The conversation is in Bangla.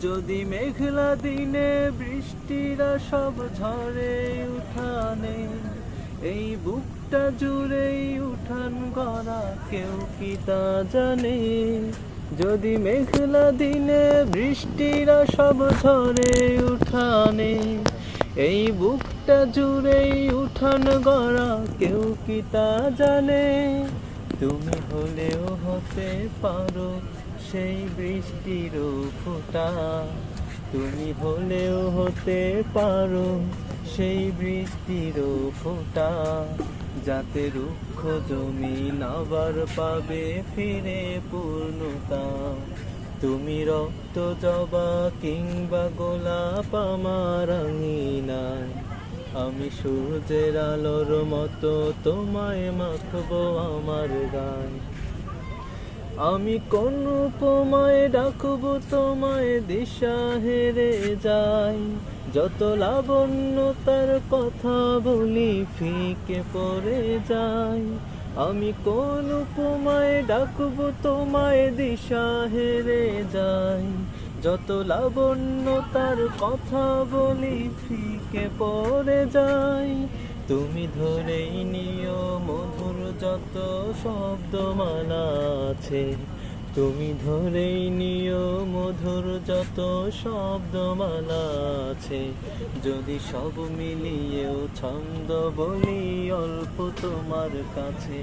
যদি মেঘলা দিনে বৃষ্টিরা সব ঝরে উঠানে, এই বুকটা জুড়েই উঠান গড়া কেউ কি তা জানে? যদি মেঘলা দিনে বৃষ্টিরা সব ঝরে উঠানে, এই বুকটা জুড়েই উঠান গড়া কেউ কি তা জানে? তুমি হলেও হতে পারো, সেই বৃষ্টির ফোঁটা। তুমি হলেও হতে পারো, সেই বৃষ্টির ফোঁটা। যাতে রুক্ষ জমিন আবার পাবে ফিরে পূর্ণতা। তুমি রক্ত জবা কিংবা গোলাপ আমার নাই আমি সূর্যের আলোর মতো তোমায় মাখবো আমার গান। আমি কোন উপমায় ডাকবো তোমায় দিশা হেরে যাই। যত লাবণ্য তার কথা বলি ফিকে পড়ে যাই। আমি কোন উপমায় ডাকবো তোমায় দিশা হেরে যাই। যত লাবণ্য, তার কথা বলি ফিকে পড়ে যাই তুমি ধরেই নিও মধুর যত শব্দমালা আছে। তুমি ধরেই নিও মধুর যত শব্দমালা আছে। যদি সব মিলিয়েও ছন্দ বলি অল্প তোমার কাছে।